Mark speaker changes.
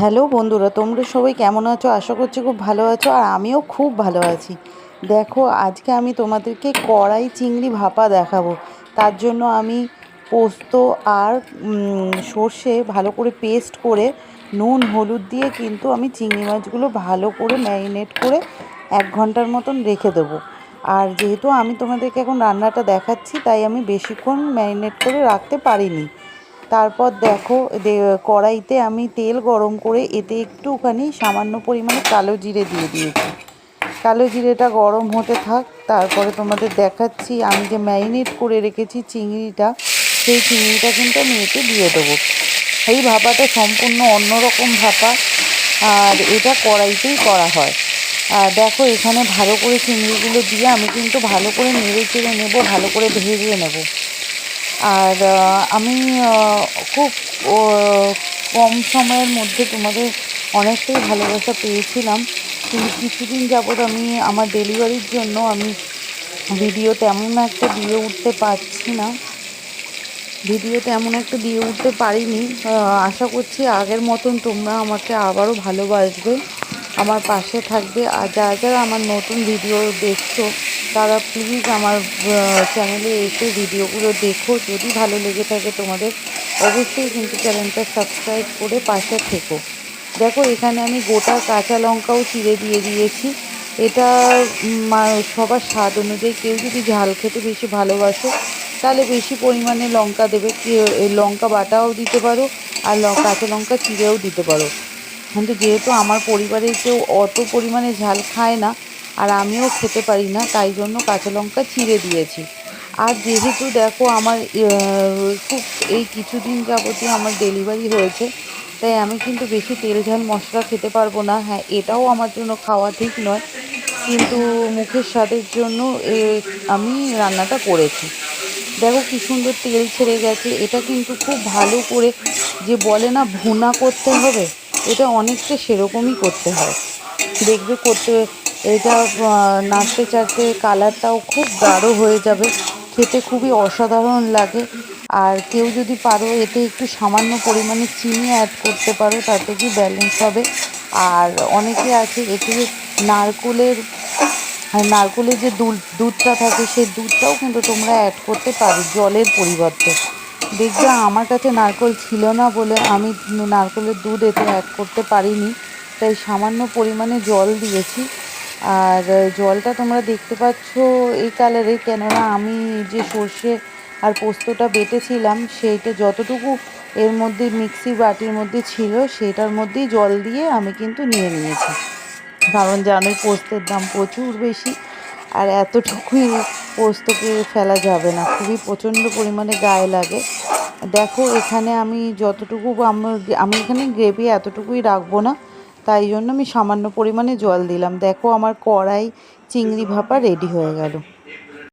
Speaker 1: Hello বন্ধুরা, তোমরা সবাই কেমন আছো? আশা করছি খুব ভালো আছো আর আমিও খুব ভালো আছি। দেখো, আজকে আমি তোমাদেরকে কড়াই চিংড়ি ভাপা দেখাবো। তার জন্য আমি পোস্ত আর সর্ষে ভালো করে পেস্ট করে নুন, হলুদ দিয়ে কিন্তু আমি চিংড়ি মাছগুলো ভালো করে ম্যারিনেট করে এক ঘণ্টার মতন রেখে দেবো। আর যেহেতু আমি তোমাদেরকে এখন রান্নাটা দেখাচ্ছি, তাই আমি বেশিক্ষণ ম্যারিনেট করে রাখতে পারিনি। তারপর দেখো কড়াইতে আমি তেল গরম করে এতে একটুখানি সামান্য পরিমাণে কালো জিরে দিয়ে দিয়েছি। কালো জিরেটা গরম হতে থাক, তারপরে তোমাদের দেখাচ্ছি আমি যে ম্যারিনেট করে রেখেছি চিংড়িটা, সেই চিংড়িটা কিন্তু আমি এতে দিয়ে দেবো। এই ভাপাটা সম্পূর্ণ অন্যরকম ভাপা, আর এটা কড়াইতেই করা হয়। আর দেখো, এখানে ভালো করে চিংড়িগুলো দিয়ে আমি কিন্তু ভালো করে নেড়ে চেড়ে নেব, ভালো করে ভেজে নেব। আর আমি খুব কম সময়ের মধ্যে তোমাদের অনেকটাই ভালোবাসা পেয়েছিলাম। কিন্তু কিছুদিন যাবৎ আমি, আমার ডেলিভারির জন্য আমি ভিডিও তেমন একটা দিয়ে উঠতে পারছি না। ভিডিও তেমন একটা দিয়ে উঠতে পারিনি। আশা করছি আগের মতন তোমরা আমাকে আবারও ভালোবাসবে। আমার পাশে থাকবে। আর যারা যারা আমার নতুন ভিডিও দেখছ, তারা প্লিজ আমার চ্যানেলে এসে ভিডিওগুলো দেখো। যদি ভালো লেগে থাকে তোমাদের, অবশ্যই কিন্তু চ্যানেলটা সাবস্ক্রাইব করে পাশে থেকো। দেখো, এখানে আমি গোটা কাঁচা লঙ্কাও চিড়ে দিয়ে দিয়েছি। এটা সবার স্বাদ অনুযায়ী কেউ যদি ঝাল খেতে বেশি ভালোবাসো, তাহলে বেশি পরিমাণে লঙ্কা দেবে। লঙ্কা বাটাও দিতে পারো, আর কাঁচা লঙ্কা চিড়েও দিতে পারো। কিন্তু যেহেতু আমার পরিবারে কেউ অত পরিমাণে ঝাল খায় না, আর আমিও খেতে পারি না, তাই জন্য কাঁচা লঙ্কা চিড়ে দিয়েছি। আর যেহেতু দেখো আমার খুব এই কিছুদিন যাবতীয় আমার ডেলিভারি হয়েছে, তাই আমি কিন্তু বেশি তেল ঝাল মশলা খেতে পারব না। হ্যাঁ এটাও আমার জন্য খাওয়া ঠিক নয়, কিন্তু মুখের স্বাদের জন্য আমি রান্নাটা করেছি। দেখো কি সুন্দর তেল ছেড়ে গেছে, এটা কিন্তু খুব ভালো করে যে বলে না, ভুনা করতে হবে এটা অনেকটা সেরকমই করতে হয়। দেখবে করতে, এটা নাড়তে চাড়তে কালারটাও খুব গাঢ় হয়ে যাবে। খেতে খুবই অসাধারণ লাগে। আর কেউ যদি পারো এতে একটু সামান্য পরিমাণে চিনি অ্যাড করতে পারো, তাতে কি ব্যালেন্স হবে? আর অনেকে আছে, এতে নারকোলের নারকোলের যে দুধ দুধটা থাকে, সেই দুধটাও কিন্তু তোমরা অ্যাড করতে পারো, জলের পরিবর্তে। দেখবে আমার কাছে নারকোল ছিল না বলে আমি নারকোলের দুধ এতে অ্যাড করতে পারিনি। তাই সামান্য পরিমাণে জল দিয়েছি। আর জলটা তোমরা দেখতে পাচ্ছ এই কালারে কেননা আমি যে সর্ষে আর পোস্তটা বেটেছিলাম, সেইটা যতটুকু এর মধ্যে মিক্সি বাটির মধ্যে ছিল, সেটার মধ্যেই জল দিয়ে আমি কিন্তু নিয়ে নিয়েছি। কারণ জানোই পোস্তের দাম প্রচুর বেশি। আর এতটুকুই পোস্তকে ফেলা যাবে না। খুবই প্রচণ্ড পরিমাণে গায়ে লাগে। দেখো, এখানে আমি যতটুকু আমার আমি এখানে গ্রেভি এতটুকুই রাখব না, তাই জন্য আমি সামান্য পরিমাণে জল দিলাম। দেখো, আমার কড়াই চিংড়ি ভাপা রেডি হয়ে গেল।